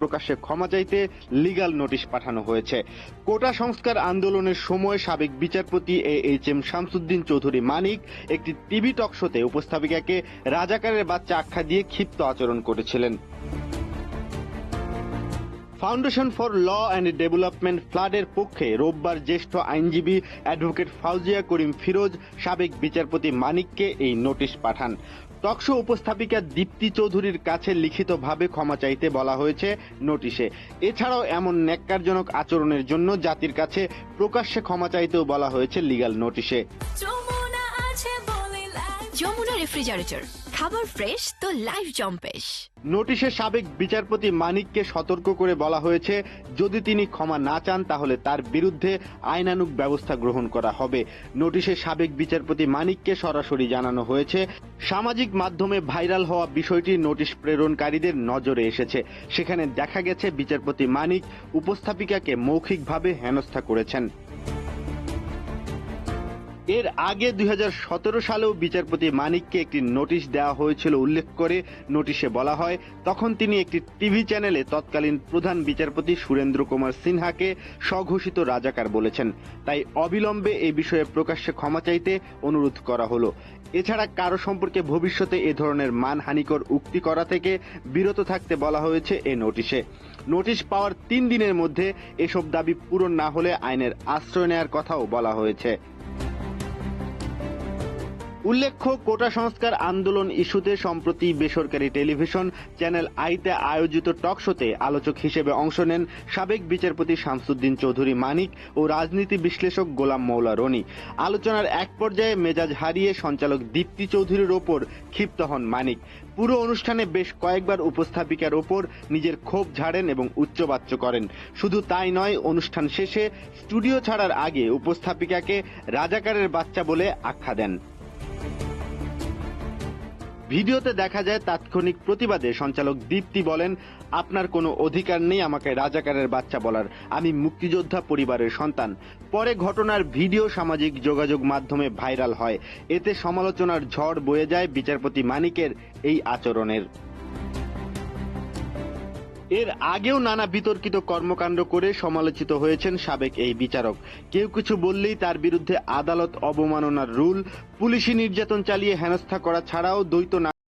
প্রকাশ্যে ক্ষমা চাইতে লিগ্যাল নোটিশ পাঠানো হয়েছে। কোটা সংস্কার আন্দোলনের সময় সাবেক বিচারপতি A H M Shamsuddin Chowdhury Manik একটি টিভি টক শোতে উপস্থাপিকাকে রাজাকারের বাচ্চা আখ্যা দিয়ে ক্ষিপ্ত আচরণ করেছিলেন। Foundation for law and development ফ্লাডের পক্ষে রোববার জ্যেষ্ঠ আইনজীবী অ্যাডভোকেট ফাউজিয়া করিম ফিরোজ সাবেক বিচারপতি মানিককে এই নোটিশ পাঠান। টকশো উপস্থাপিকা দীপ্তি চৌধুরীর কাছে লিখিতভাবে ক্ষমা চাইতে বলা হয়েছে নোটিশে। এছাড়াও এমন ন্যাক্কারজনক আচরণের জন্য জাতির কাছে প্রকাশ্যে ক্ষমা চাইতেও বলা হয়েছে লিগাল নোটিশে। যমুনা রেফ্রিজারেটর খাবার ফ্রেশ তো লাইফ জম্পেশ নোটিশে সাবেক বিচারপতি মানিককে সতর্ক করে বলা হয়েছে, যদি তিনি ক্ষমা না চান, তাহলে তার বিরুদ্ধে আইনানুগ ব্যবস্থা গ্রহণ করা হবে। নোটিশে সাবেক বিচারপতি মানিককে সরাসরি জানানো হয়েছে, সামাজিক মাধ্যমে ভাইরাল হওয়া বিষয়টি নোটিশ প্রেরণকারীদের নজরে এসেছে। সেখানে দেখা গেছে, বিচারপতি মানিক উপস্থাপিকাকে মৌখিকভাবে হেনস্থা করেছেন। এর আগে দুই হাজার সতেরো সালেও বিচারপতি মানিককে একটি নোটিশ দেওয়া হয়েছিল উল্লেখ করে। নোটিশে বলা হয়, তখন তিনি একটি টিভি চ্যানেলে তৎকালীন প্রধান বিচারপতি সুরেন্দ্র কুমার সিনহাকে স্বঘোষিত রাজাকার বলেছেন। তাই অবিলম্বে এই বিষয়ে প্রকাশ্যে ক্ষমা চাইতে অনুরোধ করা হলো। এছাড়া কারও সম্পর্কে ভবিষ্যতে এ ধরনের মানহানিকর উক্তি করা থেকে বিরত থাকতে বলা হয়েছে এ নোটিশে। নোটিশ পাওয়ার তিন দিনের মধ্যে এসব দাবি পূরণ না হলে আইনের আশ্রয় নেওয়ার কথাও বলা হয়েছে। উল্লেখ্য, কোটা সংস্কার আন্দোলন ইস্যুতে সম্প্রতি বেসরকারি টেলিভিশন চ্যানেল আইতে আয়োজিত টক শোতে আলোচক হিসেবে অংশ নেন সাবেক বিচারপতি শামসুদ্দিন চৌধুরী মানিক ও রাজনীতি বিশ্লেষক গোলাম মৌলা রনি। আলোচনার এক পর্যায়ে মেজাজ হারিয়ে সঞ্চালক দীপ্তি চৌধুরীর ওপর ক্ষিপ্ত হন মানিক। পুরো অনুষ্ঠানে বেশ কয়েকবার উপস্থাপিকার ওপর নিজের ক্ষোভ ঝাড়েন এবং উচ্চবাচ্য করেন। শুধু তাই নয়, অনুষ্ঠান শেষে স্টুডিও ছাড়ার আগে উপস্থাপিকাকে রাজাকারের বাচ্চা বলে আখ্যা দেন। ভিডিওতে দেখা যায় তাৎক্ষণিক প্রতিবাদে সঞ্চালক দীপ্তি বলেন, আপনার কোনো অধিকার নেই আমাকে রাজাকারের বাচ্চা বলার। আমি মুক্তিযোদ্ধা পরিবারের সন্তান। পরে ঘটনার ভিডিও সামাজিক যোগাযোগ মাধ্যমে ভাইরাল হয়। এতে সমালোচনার ঝড় বয়ে যায় বিচারপতি মানিকের এই আচরণের। এর আগেও নানা বিতর্কিত কর্মকাণ্ড করে সমালোচিত হয়েছেন সাবেক এই বিচারক। কেউ কিছু বললেই তার বিরুদ্ধে আদালত অবমাননার রুল, পুলিশি নির্যাতন চালিয়ে হেনস্থা করা ছাড়াও দ্বৈত